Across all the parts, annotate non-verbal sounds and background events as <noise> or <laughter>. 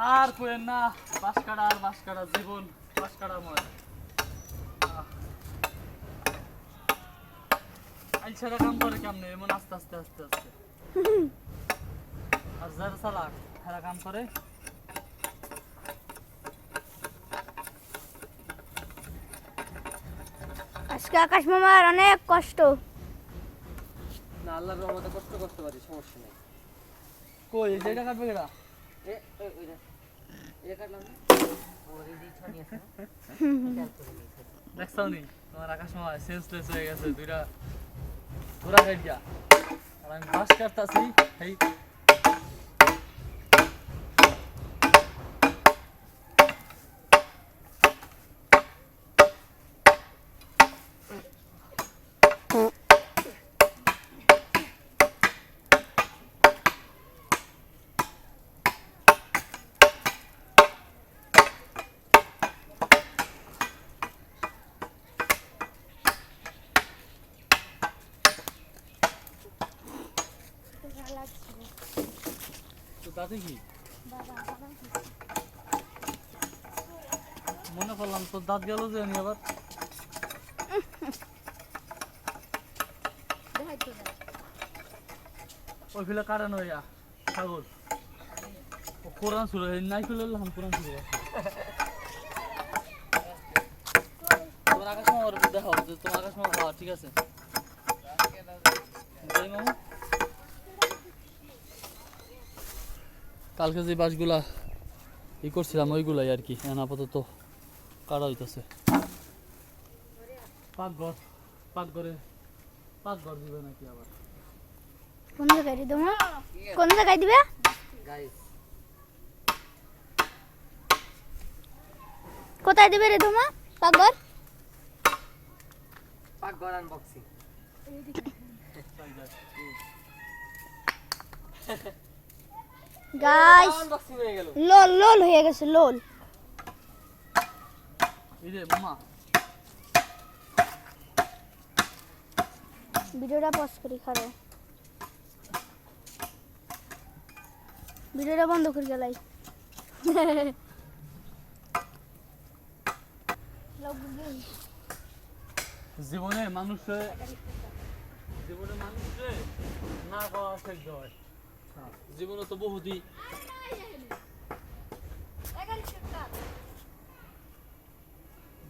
আর কোয়েন না বাস কাটা আর বাস কাটা জীবন বাস কাটাময় আইন ছেড়ে কাম করে কেমনে? এমন আস্তে আস্তে আস্তে আস্তে। আর যারা চালাক হেরা কাম করে। আজকে আকাশ মামার অনেক কষ্ট। না আল্লাহর রহমতে কষ্ট করতে পারি সমস্যা নেই। কই এই যেটা কাটবে কেটা দেখছাও নি? <laughs> তোমার আকাশ মামা সেন্সলেস হয়ে গেছে, দুইটা ঘোরা গাড়িয়া আর আমি বাস কাটতাছি এই তাতে মনে করলাম তোর দাঁত গেল যে আমি আবার। ওই ফিলে কারণ হইয়া, ছাগল। কোরআন শুরু হয় নাই খুলে আমি কোরআন শুরু তোমার আকাশ মামার দেখাও, যে তোমার আকাশ মামা খাওয়া ঠিক আছে। মামা। কালকে যে বাসগুলা ই করছিলাম ওইগুলাই আর কি এখন আপাতত কাটা হইতেছে। পাকঘর পাকঘরে পাকঘর দিবে নাকি আবার? কোন জায়গায় তোমার কোন জায়গায় দিবে? কোথায় দিবে রে তোমার পাকঘর? পাকঘর আনবক্সিং <laughs> গাইস লোল লোল হয়ে গেছে লোল। ভিডিওটা পজ করি খারো। ভিডিওটা বন্ধ করে গেলাই। জীবনে মানুষে জীবনে মানুষে না খাওয়া শেষ হয়। জীবনে তো বহুতই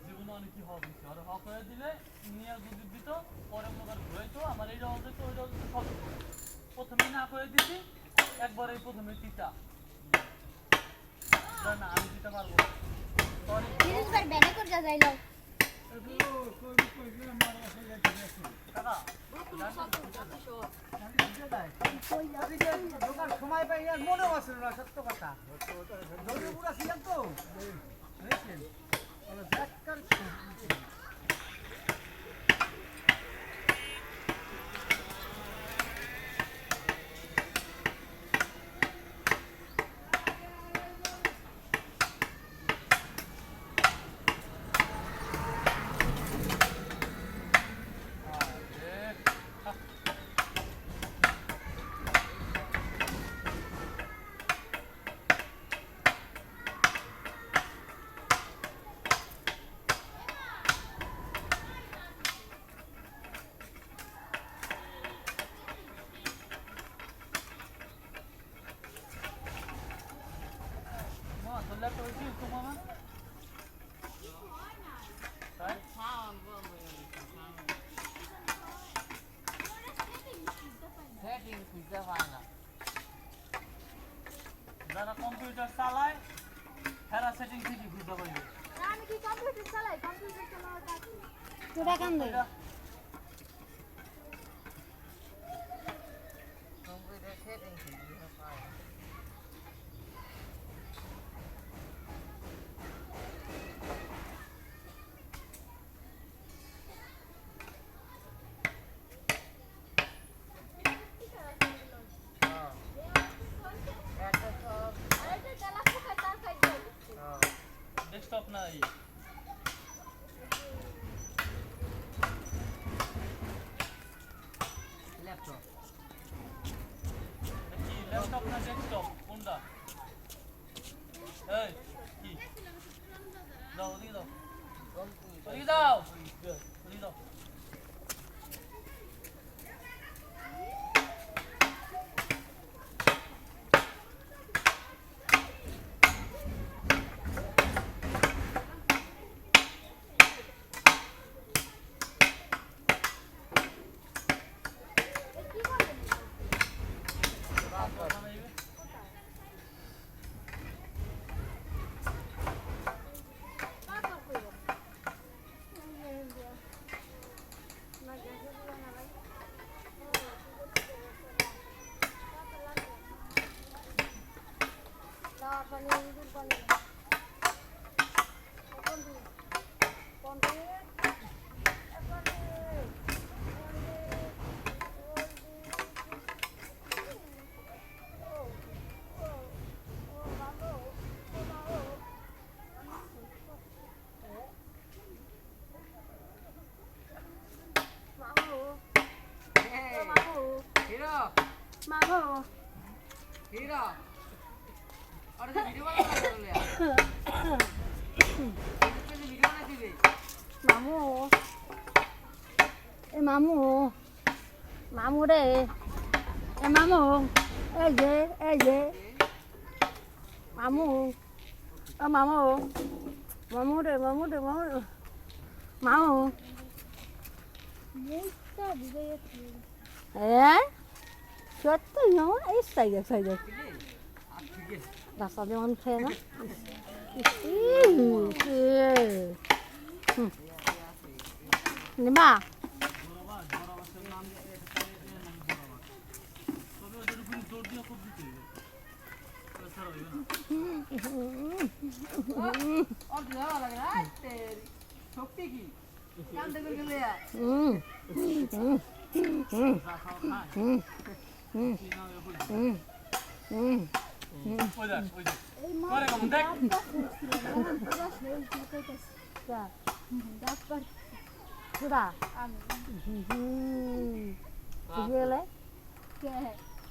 জীবনে অনেক কি হওয়া হয়েছে? আর হক হয়ে দিলে নিয়ে যদি দিত পরে মনে করে ঘুরাইতো আমার এইটা হতো তো ওইটা হতো সব প্রথমে না করে দিছি একবারে প্রথমে তিতা না, আমি দিতে পারব সময় পাই আর মনেও আসছিল না সত্য কথা জলদি পুরা ছিলাম তো বুঝেছেন? যারা কম্পিউটার চালায় হেরা সেটিং থেকে বুঝতে পারবে আমি কি কম্পিউটার চালাই? কম্পিউটার চালাও কাজ তোরা কাম দে কম্পিউটার সেটিং থেকে পারে না হ্যাঁ। একটা সব হ্যাঁ। ডেস্কটপ না Mama. Mama. Mira. মামু এ মামু মামু রে এ মামু এই যে এই যে মামু ও মামু মামু রে মামু রে মামু মামু হ্যাঁ সত্যি মামু এই সাইডে সাইডে আর ঠিক আছে রাস্তা দিয়ে মন খেয়ে নিবা শক্তি কি হুম কি না হয়ে পড়বে। হুম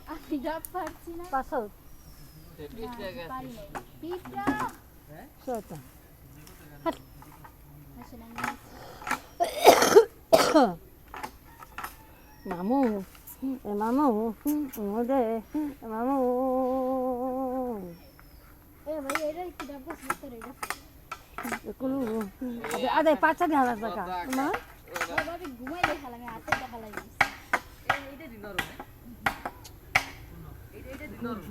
আমি ডাব পারছি না পাঁচশো মামু এ মামু ওরে মামু ভাই এটা কি ডাব পছন্দ করে এটা একুলু আদে আদে পাঁচটা ঘুমাই দেখালাম আমি হাতে দেখালাই এইটা দিন এইটা এইটা দিন ধরো